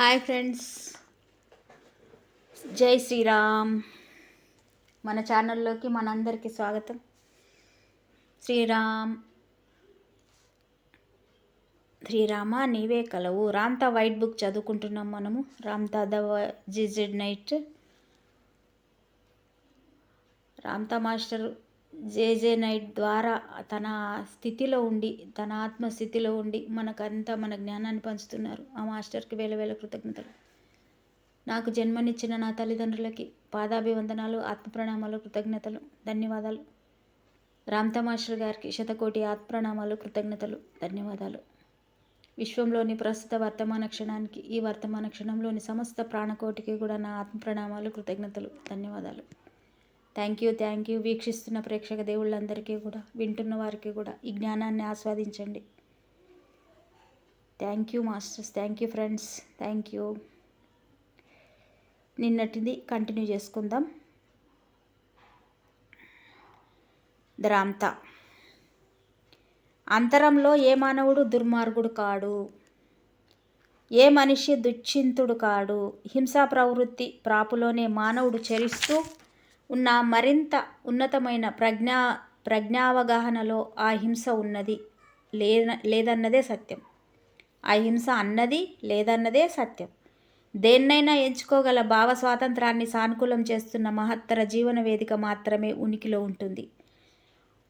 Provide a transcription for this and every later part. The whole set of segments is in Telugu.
Hi friends. జై శ్రీరామ్. మన ఛానల్లోకి మనందరికీ స్వాగతం. శ్రీరామ్. శ్రీరామ నీవే కలవు. రామ్తా వైట్ బుక్ చదువుకుంటున్నాం మనము. Ramtha JZ Knight. Ramtha master JZ Knight ద్వారా తన స్థితిలో ఉండి తన ఆత్మస్థితిలో ఉండి మనకంతా మన జ్ఞానాన్ని పంచుతున్నారు. ఆ మాస్టర్కి వేల వేల కృతజ్ఞతలు. నాకు జన్మనిచ్చిన నా తల్లిదండ్రులకి పాదాభివందనాలు ఆత్మప్రణామాలు కృతజ్ఞతలు ధన్యవాదాలు. రామ్తా మాస్టర్ గారికి శతకోటి ఆత్మప్రణామాలు కృతజ్ఞతలు ధన్యవాదాలు. విశ్వంలోని ప్రస్తుత వర్తమాన క్షణానికి ఈ వర్తమాన క్షణంలోని సమస్త ప్రాణకోటికి కూడా నా ఆత్మప్రణామాలు కృతజ్ఞతలు ధన్యవాదాలు. థ్యాంక్ యూ థ్యాంక్ యూ వీక్షిస్తున్న ప్రేక్షక దేవుళ్ళందరికీ కూడా వింటున్న వారికి కూడా ఈ జ్ఞానాన్ని ఆస్వాదించండి. Thank you masters thank you friends thank you నిన్నటిది continue చేసుకుందాం. ద్రాంత అంతరంలో ఏ మానవుడు దుర్మార్గుడు కాడు? ఏ మనిషి దుశ్చింతుడు కాడు? హింసా ప్రవృత్తి ప్రాపులోనే మానవుడు చరిస్తూ ఉన్న మరింత ఉన్నతమైన ప్రజ్ఞా ప్రజ్ఞావగాహనలో ఆ హింస ఉన్నది లేద లేదన్నదే సత్యం. ఆ హింస అన్నది లేదన్నదే సత్యం. దేన్నైనా ఎంచుకోగల భావ స్వాతంత్రాన్ని సానుకూలం చేస్తున్న మహత్తర జీవన వేదిక మాత్రమే ఉనికిలో ఉంటుంది.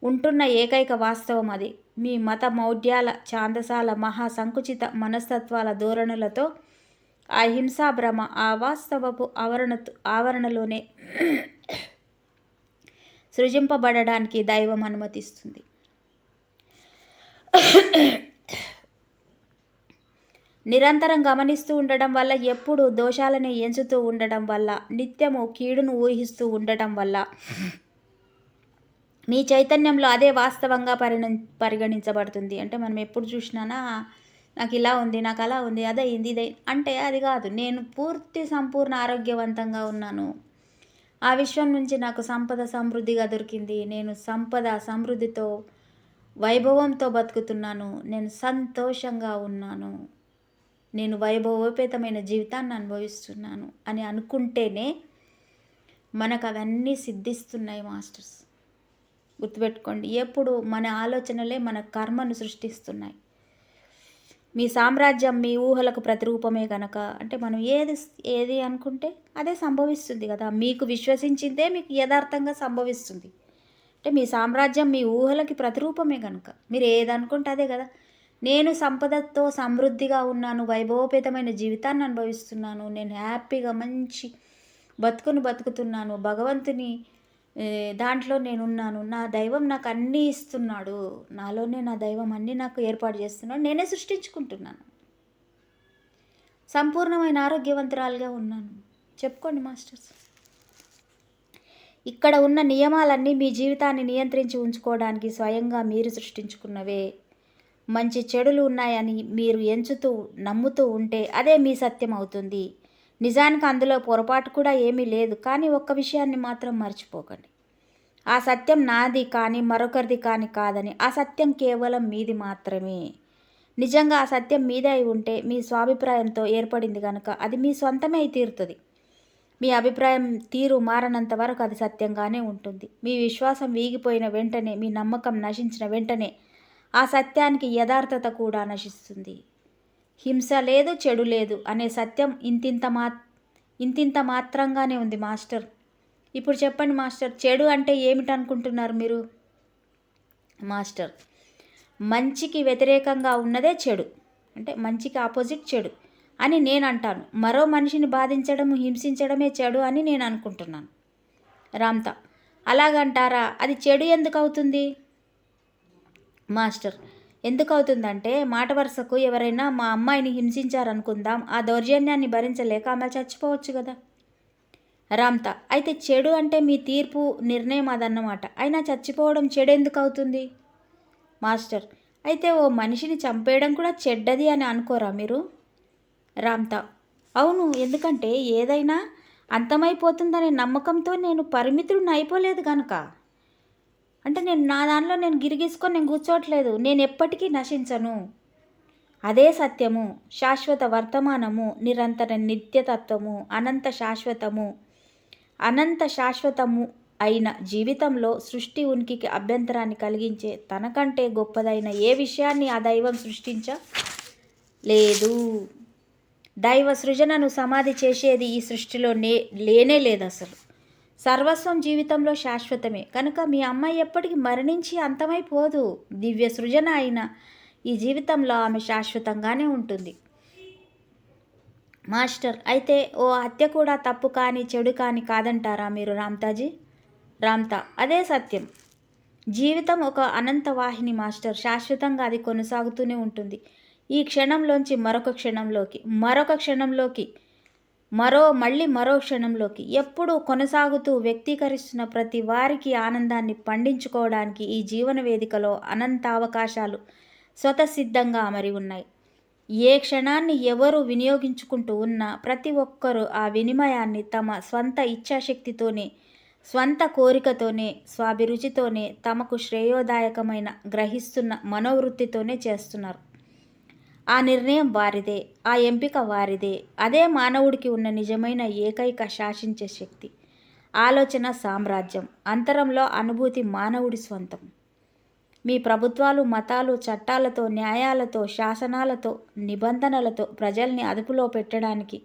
ఉంటున్న ఏకైక వాస్తవం అది. మీ మత మౌఢ్యాల ఛాందసాల మహా సంకుచిత మనస్తత్వాల ధోరణులతో ఆ హింసా భ్రమ ఆ వాస్తవపు ఆవరణ ఆవరణలోనే సృజింపబడడానికి దైవం అనుమతిస్తుంది. నిరంతరం గమనిస్తూ ఉండడం వల్ల ఎప్పుడు దోషాలని ఎంచుతూ ఉండడం వల్ల నిత్యము కీడును ఊహిస్తూ ఉండటం వల్ల మీ చైతన్యంలో అదే వాస్తవంగా పరిణ పరిగణించబడుతుంది. అంటే మనం ఎప్పుడు చూసినానా నాకు ఇలా ఉంది నాకు అలా ఉంది అదే ఇది ఇదే అంటే అది కాదు. నేను పూర్తి సంపూర్ణ ఆరోగ్యవంతంగా ఉన్నాను. ఆ విశ్వం నుంచి నాకు సంపద సమృద్ధిగా దొరికింది. నేను సంపద సమృద్ధితో వైభవంతో బతుకుతున్నాను. నేను సంతోషంగా ఉన్నాను. నేను వైభవోపేతమైన జీవితాన్ని అనుభవిస్తున్నాను అని అనుకుంటేనే మనకు అవన్నీ సిద్ధిస్తున్నాయి మాస్టర్స్. గుర్తుపెట్టుకోండి ఎప్పుడు మన ఆలోచనలే మన కర్మను సృష్టిస్తున్నాయి. మీ సామ్రాజ్యం మీ ఊహలకు ప్రతిరూపమే గనక అంటే మనం ఏది ఏది అనుకుంటే అదే సంభవిస్తుంది కదా. మీకు విశ్వసించిందే మీకు యథార్థంగా సంభవిస్తుంది. అంటే మీ సామ్రాజ్యం మీ ఊహలకి ప్రతిరూపమే కనుక మీరు ఏదనుకుంటే అదే కదా. నేను సంపదతో సమృద్ధిగా ఉన్నాను వైభవపేతమైన జీవితాన్ని అనుభవిస్తున్నాను నేను హ్యాపీగా మంచి బతుకును బతుకుతున్నాను భగవంతుని దాంట్లో నేనున్నాను. నా దైవం నాకు అన్నీ ఇస్తున్నాడు. నాలోనే నా దైవం అన్నీ నాకు ఏర్పాటు చేస్తున్నాడు. నేనే సృష్టించుకుంటున్నాను. సంపూర్ణమైన ఆరోగ్యవంతురాలుగా ఉన్నాను. చెప్పుకోండి మాస్టర్స్. ఇక్కడ ఉన్న నియమాలన్నీ మీ జీవితాన్ని నియంత్రించి ఉంచుకోవడానికి స్వయంగా మీరు సృష్టించుకున్నవే. మంచి చెడులు ఉన్నాయని మీరు ఎంచుతూ నమ్ముతూ ఉంటే అదే మీ సత్యం అవుతుంది. నిజానికి అందులో పొరపాటు కూడా ఏమీ లేదు కానీ ఒక్క విషయాన్ని మాత్రం మర్చిపోకండి. ఆ సత్యం నాది కానీ మరొకరిది కానీ కాదని ఆ సత్యం కేవలం మీది మాత్రమే. నిజంగా ఆ సత్యం మీదే అయి ఉంటే మీ స్వాభిప్రాయంతో ఏర్పడింది కనుక అది మీ సొంతమే తీరుతుంది. మీ అభిప్రాయం తీరు మారనంత వరకు అది సత్యంగానే ఉంటుంది. మీ విశ్వాసం వీగిపోయిన వెంటనే మీ నమ్మకం నశించిన వెంటనే ఆ సత్యానికి యథార్థత కూడా నశిస్తుంది. హింస లేదు చెడు లేదు అనే సత్యం ఇంతింత మా ఇంతింత మాత్రంగానే ఉంది మాస్టర్. ఇప్పుడు చెప్పండి మాస్టర్ చెడు అంటే ఏమిటనుకుంటున్నారు మీరు? మాస్టర్ మంచికి వ్యతిరేకంగా ఉన్నదే చెడు. అంటే మంచికి ఆపోజిట్ చెడు అని నేను అంటాను మరో మనిషిని బాధించడం హింసించడమే చెడు అని నేను అనుకుంటున్నాను రామ్తా అలాగంటారా? అది చెడు ఎందుకు అవుతుంది? మాస్టర్ ఎందుకు అవుతుందంటే మాట వరుసకు ఎవరైనా మా అమ్మాయిని హింసించారనుకుందాం ఆ దౌర్జన్యాన్ని భరించలేక ఆమె చచ్చిపోవచ్చు కదా. రామ్తా అయితే చెడు అంటే మీ తీర్పు నిర్ణయం అదన్నమాట. అయినా చచ్చిపోవడం చెడు ఎందుకు అవుతుంది మాస్టర్ అయితే ఓ మనిషిని చంపేయడం కూడా చెడ్డది అని అనుకోరా మీరు? రామ్తా అవును ఎందుకంటే ఏదైనా అంతమైపోతుందనే నమ్మకంతో నేను పరిమితుడిని అయిపోలేదు కనుక అంటే నేను నా దానిలో నేను గిరిగీసుకొని నేను కూర్చోవట్లేదు. నేను ఎప్పటికీ నశించను. అదే సత్యము. శాశ్వత వర్తమానము నిరంతర నిత్యతత్వము అనంత శాశ్వతము. అనంత శాశ్వతము అయిన జీవితంలో సృష్టి ఉనికికి అభ్యంతరాన్ని కలిగించే తనకంటే గొప్పదైన ఏ విషయాన్ని ఆ దైవం సృష్టించ లేదు. దైవ సృజనను సమాధి చేసేది ఈ సృష్టిలో నే లేనే లేదు అసలు సర్వస్వం జీవితంలో శాశ్వతమే. కనుక మీ అమ్మాయి ఎప్పటికీ మరణించి అంతమైపోదు. దివ్య సృజన అయిన ఈ జీవితంలో ఆమె శాశ్వతంగానే ఉంటుంది. మాస్టర్ అయితే ఓ హత్య కూడా తప్పు కానీ చెడు కానీ కాదంటారా మీరు రామ్తాజీ? రామ్తా అదే సత్యం. జీవితం ఒక అనంత వాహిని మాస్టర్. శాశ్వతంగా అది కొనసాగుతూనే ఉంటుంది. ఈ క్షణంలోంచి మరొక క్షణంలోకి మరొక క్షణంలోకి మరో మళ్ళీ మరో క్షణంలోకి ఎప్పుడూ కొనసాగుతూ వ్యక్తీకరిస్తున్న ప్రతి వారికి ఆనందాన్ని పండించుకోవడానికి ఈ జీవన వేదికలో అనంత అవకాశాలు స్వతసిద్ధంగా అమరి ఉన్నాయి. ఏ క్షణాన్ని ఎవరు వినియోగించుకుంటూ ఉన్నా ప్రతి ఒక్కరూ ఆ వినిమయాన్ని తమ స్వంత ఇచ్ఛాశక్తితోనే స్వంత కోరికతోనే స్వాభిరుచితోనే తమకు శ్రేయోదాయకమైన గ్రహిస్తున్న మనోవృత్తితోనే చేస్తున్నారు. ఆ నిర్ణయం వారిదే ఆ ఎంపిక వారిదే. అదే మానవుడికి ఉన్న నిజమైన ఏకైక శాసించే శక్తి. ఆలోచన సామ్రాజ్యం. అంతరంలో అనుభూతి మానవుడి స్వంతం. మీ ప్రభుత్వాలు మతాలు చట్టాలతో న్యాయాలతో శాసనాలతో నిబంధనలతో ప్రజల్ని అదుపులో పెట్టడానికి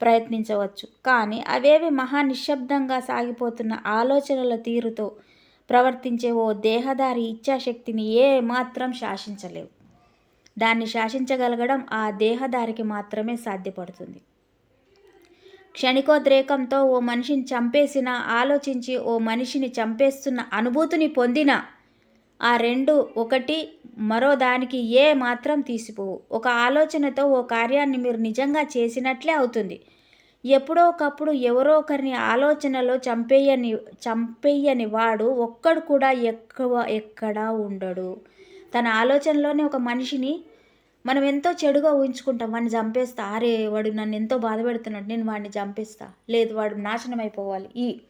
ప్రయత్నించవచ్చు. కానీ అవేవి మహా నిశ్శబ్దంగా సాగిపోతున్న ఆలోచనల తీరుతో ప్రవర్తించే ఓ దేహదారి ఇచ్ఛాశక్తిని ఏ మాత్రం శాసించలేవు. దాన్ని శాసించగలగడం ఆ దేహదారికి మాత్రమే సాధ్యపడుతుంది. క్షణికోద్రేకంతో ఓ మనిషిని చంపేసిన ఆలోచించి ఓ మనిషిని చంపేస్తున్న అనుభూతిని పొందిన ఆ రెండు ఒకటి మరో దానికి ఏ మాత్రం తీసిపోవు. ఒక ఆలోచనతో ఓ కార్యాన్ని మీరు నిజంగా చేసినట్లే అవుతుంది. ఎప్పుడో ఒకప్పుడు ఎవరో ఒకరిని ఆలోచనలో చంపేయని చంపేయని వాడు ఒక్కడు కూడా ఎక్కువ ఎక్కడా ఉండడు. తన ఆలోచనలోనే ఒక మనిషిని మనం ఎంతో చెడుగా ఊహించుకుంటాం. వాడిని చంపేస్తా. అరే వాడు నన్ను ఎంతో బాధ పెడుతున్నాడు. నేను వాడిని చంపేస్తా. లేదు వాడు నాశనం అయిపోవాలి. ఈ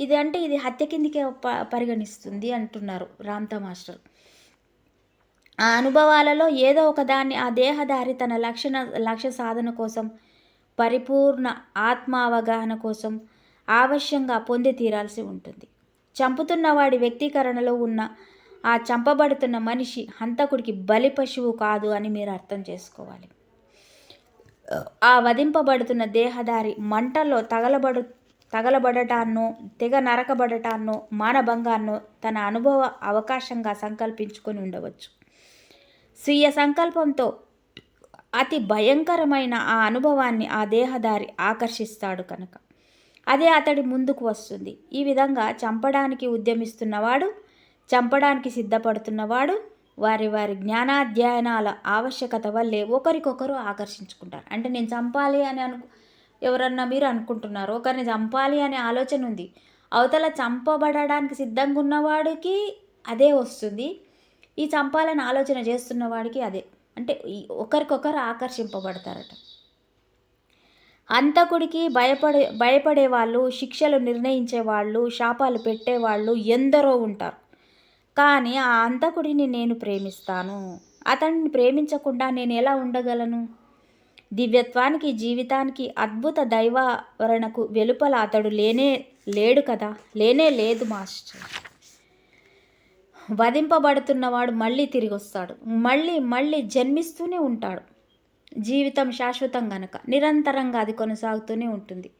ఇది అంటే ఇది హత్య కిందికే ప పరిగణిస్తుంది అంటున్నారు రామ్తా మాస్టర్. ఆ అనుభవాలలో ఏదో ఒక దాన్ని ఆ దేహదారి తన లక్షణ లక్ష్య సాధన కోసం పరిపూర్ణ ఆత్మ అవగాహన కోసం ఆవశ్యంగా పొంది తీరాల్సి ఉంటుంది. చంపుతున్న వాడి వ్యక్తీకరణలో ఉన్న ఆ చంపబడుతున్న మనిషి హంతకుడికి బలి పశువు కాదు అని మీరు అర్థం చేసుకోవాలి. ఆ వధింపబడుతున్న దేహదారి మంటల్లో తగలబడు తగలబడటాన్నో తెగ నరకబడటాన్నో మానభంగాన్నో తన అనుభవ అవకాశంగా సంకల్పించుకొని ఉండవచ్చు. స్వీయ సంకల్పంతో అతి భయంకరమైన ఆ అనుభవాన్ని ఆ దేహదారి ఆకర్షిస్తాడు కనుక. అదే అతడి ముందుకు వస్తుంది. ఈ విధంగా చంపడానికి ఉద్యమిస్తున్నవాడు చంపడానికి సిద్ధపడుతున్నవాడు వారి వారి జ్ఞానాధ్యయనాల ఆవశ్యకత వల్లే ఒకరికొకరు ఆకర్షించుకుంటారు. అంటే నేను చంపాలి అని అను ఎవరన్నా మీరు అనుకుంటున్నారు. ఒకరిని చంపాలి అనే ఆలోచన ఉంది. అవతల చంపబడడానికి సిద్ధంగా ఉన్నవాడికి అదే వస్తుంది. ఈ చంపాలని ఆలోచన చేస్తున్నవాడికి అదే. అంటే ఒకరికొకరు ఆకర్షింపబడతారట. అంతకుడికి భయపడే భయపడే వాళ్ళు శిక్షలు నిర్ణయించే వాళ్ళు శాపాలు పెట్టేవాళ్ళు ఎందరో ఉంటారు. కానీ ఆ అంతకుడిని నేను ప్రేమిస్తాను. అతన్ని ప్రేమించకుండా నేను ఎలా ఉండగలను? దివ్యత్వానికి జీవితానికి అద్భుత దైవావరణకు వెలుపల అతడు లేనే లేడు కదా? లేనే లేదు మాస్టర్. వధింపబడుతున్నవాడు మళ్ళీ తిరిగి వస్తాడు మళ్ళీ మళ్ళీ జన్మిస్తూనే ఉంటాడు. జీవితం శాశ్వతం గనక నిరంతరంగా అది కొనసాగుతూనే ఉంటుంది.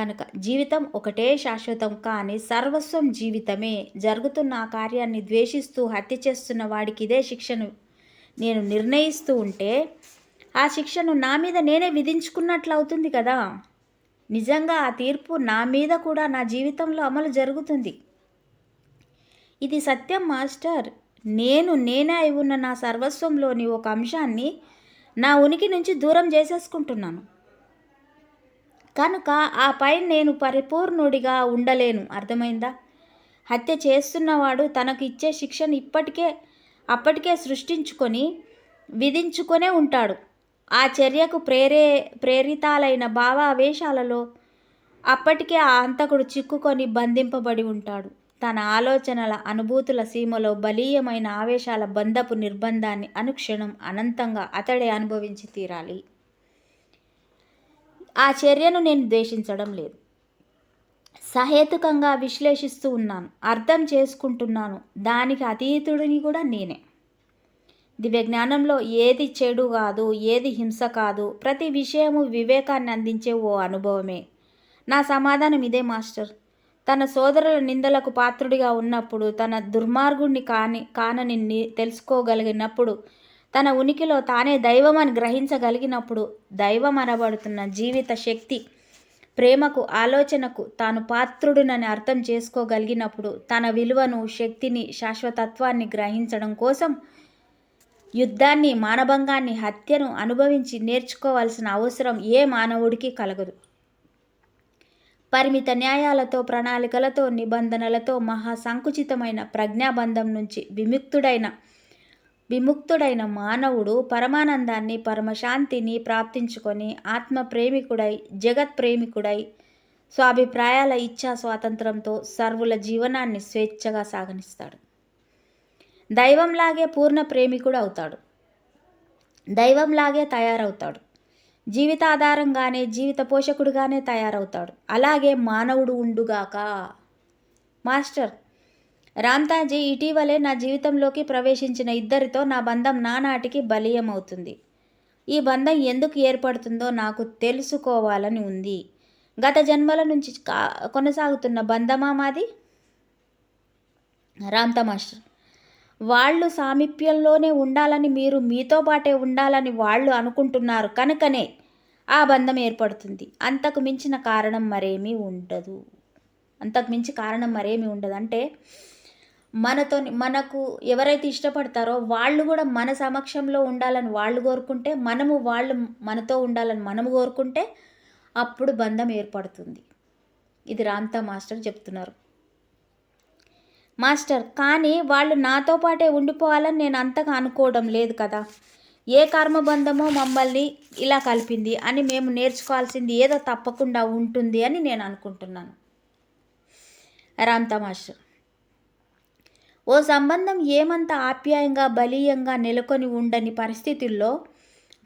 కనుక జీవితం ఒకటే శాశ్వతం కానీ సర్వస్వం జీవితమే. జరుగుతున్న ఆ కార్యాన్ని ద్వేషిస్తూ హత్య చేస్తున్న వాడికి ఇదే శిక్షను నేను నిర్ణయిస్తూ ఉంటే ఆ శిక్షను నా మీద నేనే విధించుకున్నట్లు అవుతుంది కదా? నిజంగా ఆ తీర్పు నా మీద కూడా నా జీవితంలో అమలు జరుగుతుంది. ఇది సత్యం మాస్టర్. నేను నేనే అయి ఉన్న నా సర్వస్వంలోని ఒక అంశాన్ని నా ఉనికి నుంచి దూరం చేసేసుకుంటున్నాను. కనుక ఆ పైన నేను పరిపూర్ణుడిగా ఉండలేను. అర్థమైందా? హత్య చేస్తున్నవాడు తనకు ఇచ్చే శిక్షను ఇప్పటికే అప్పటికే సృష్టించుకొని విధించుకొనే ఉంటాడు. ఆ చర్యకు ప్రేరే ప్రేరితాలైన భావావేశాలలో అప్పటికే ఆ అంతకుడు చిక్కుకొని బంధింపబడి ఉంటాడు. తన ఆలోచనల అనుభూతుల సీమలో బలీయమైన ఆవేశాల బంధపు నిర్బంధాన్ని అనుక్షణం అనంతంగా అతడే అనుభవించి తీరాలి. ఆ చర్యను నేను ద్వేషించడం లేదు. సహేతుకంగా విశ్లేషిస్తూ ఉన్నాను. అర్థం చేసుకుంటున్నాను. దానికి అతీతుడిని కూడా నేనే. దివ్య జ్ఞానంలో ఏది చెడు కాదు ఏది హింస కాదు ప్రతి విషయము వివేకాన్ని అందించే ఓ అనుభవమే. నా సమాధానం ఇదే మాస్టర్. తన సోదరుల నిందలకు పాత్రుడిగా ఉన్నప్పుడు తన దుర్మార్గుణ్ణి కాని కానని తెలుసుకోగలిగినప్పుడు తన ఉనికిలో తానే దైవం అని గ్రహించగలిగినప్పుడు దైవం అనబడుతున్న జీవిత శక్తి ప్రేమకు ఆలోచనకు తాను పాత్రుడునని అర్థం చేసుకోగలిగినప్పుడు తన విలువను శక్తిని శాశ్వతత్వాన్ని గ్రహించడం కోసం యుద్ధాన్ని మానభంగాన్ని హత్యను అనుభవించి నేర్చుకోవాల్సిన అవసరం ఏ మానవుడికి కలగదు. పరిమిత న్యాయాలతో ప్రణాళికలతో నిబంధనలతో మహా సంకుచితమైన ప్రజ్ఞాబంధం నుంచి విముక్తుడైన విముక్తుడైన మానవుడు పరమానందాన్ని పరమశాంతిని ప్రాప్తించుకొని ఆత్మ ప్రేమికుడై జగత్ ప్రేమికుడై స్వాభిప్రాయాల ఇచ్ఛా స్వాతంత్రంతో సర్వుల జీవనాన్ని స్వేచ్ఛగా సాగనిస్తాడు. దైవంలాగే పూర్ణ ప్రేమికుడు అవుతాడు. దైవంలాగే తయారవుతాడు. జీవితాధారంగానే జీవిత పోషకుడుగానే తయారవుతాడు. అలాగే మానవుడు ఉండుగాక. మాస్టర్ రామ్తాజీ ఇటీవలే నా జీవితంలోకి ప్రవేశించిన ఇద్దరితో నా బంధం నానాటికి బలీయమవుతుంది. ఈ బంధం ఎందుకు ఏర్పడుతుందో నాకు తెలుసుకోవాలని ఉంది. గత జన్మల నుంచి కొనసాగుతున్న బంధమా మాది? రామ్తా మాస్టర్ వాళ్ళు సామీప్యంలోనే ఉండాలని మీరు మీతో పాటే ఉండాలని వాళ్ళు అనుకుంటున్నారు కనుకనే ఆ బంధం ఏర్పడుతుంది. అంతకు మించిన కారణం మరేమీ ఉండదు. అంతకు మించి కారణం మరేమీ ఉండదు. అంటే మనతో మనకు ఎవరైతే ఇష్టపడతారో వాళ్ళు కూడా మన సమక్షంలో ఉండాలని వాళ్ళు కోరుకుంటే మనము వాళ్ళు మనతో ఉండాలని మనము కోరుకుంటే అప్పుడు బంధం ఏర్పడుతుంది. ఇది రామ్తా మాస్టర్ చెప్తున్నారు. మాస్టర్ కానీ వాళ్ళు నాతో పాటే ఉండిపోవాలని నేను అంతగా అనుకోవడం లేదు కదా. ఏ కర్మబంధమో మమ్మల్ని ఇలా కలిపింది అని మేము నేర్చుకోవాల్సింది ఏదో తప్పకుండా ఉంటుంది అని నేను అనుకుంటున్నాను. రామ్తా మాస్టర్. ఓ సంబంధం ఏమంత ఆప్యాయంగా బలీయంగా నెలకొని ఉండని పరిస్థితుల్లో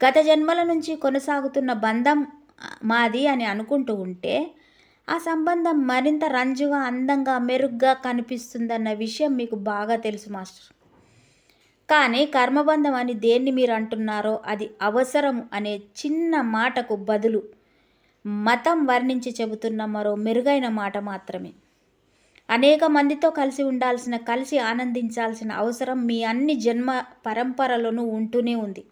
గత జన్మల నుంచి కొనసాగుతున్న బంధం మాది అని అనుకుంటూ ఉంటే ఆ సంబంధం మరింత రంజుగా అందంగా మెరుగ్గా కనిపిస్తుందన్న విషయం మీకు బాగా తెలుసు మాస్టర్. కానీ కర్మబంధం అని దేన్ని మీరు అంటున్నారో అది అవసరం అనే చిన్న మాటకు బదులు మతం వర్ణించి చెబుతున్న మరో మెరుగైన మాట మాత్రమే. అనేక మందితో కలిసి ఉండాల్సిన కలిసి ఆనందించాల్సిన అవసరం మీ అన్ని జన్మ పరంపరలోనూ ఉంటూనే ఉంది.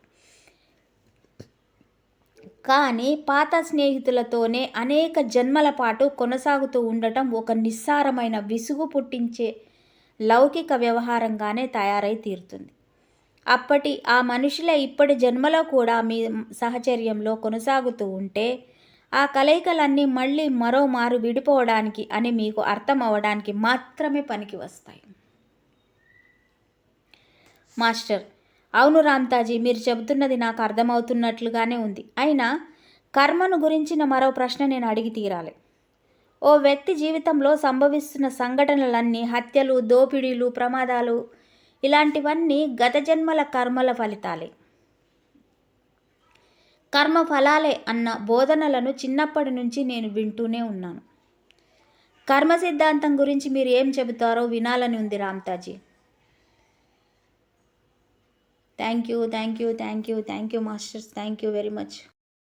కానీ పాత స్నేహితులతోనే అనేక జన్మల పాటు కొనసాగుతూ ఉండటం ఒక నిస్సారమైన విసుగు పుట్టించే లౌకిక వ్యవహారంగానే తయారై తీరుతుంది. అప్పటి ఆ మనుషులే ఇప్పటి జన్మలో కూడా మీ సహచర్యంలో కొనసాగుతూ ఉంటే ఆ కలయికలన్నీ మళ్ళీ మరో మారు విడిపోవడానికి అని మీకు అర్థం అవ్వడానికి మాత్రమే పనికి వస్తాయి. మాస్టర్ అవును రామ్తాజీ మీరు చెబుతున్నది నాకు అర్థమవుతున్నట్లుగానే ఉంది. అయినా కర్మను గురించిన మరో ప్రశ్న నేను అడిగి తీరాలి. ఓ వ్యక్తి జీవితంలో సంభవిస్తున్న సంఘటనలన్నీ హత్యలు దోపిడీలు ప్రమాదాలు ఇలాంటివన్నీ గత జన్మల కర్మల ఫలితాలే. కర్మ ఫలాలే అన్న బోధనలను చిన్నప్పటి నుంచి నేను వింటూనే ఉన్నాను. కర్మ సిద్ధాంతం గురించి మీరు ఏం చెబుతారో వినాలని ఉంది రామ్తాజీ. Thank you thank you thank you thank you masters thank you very much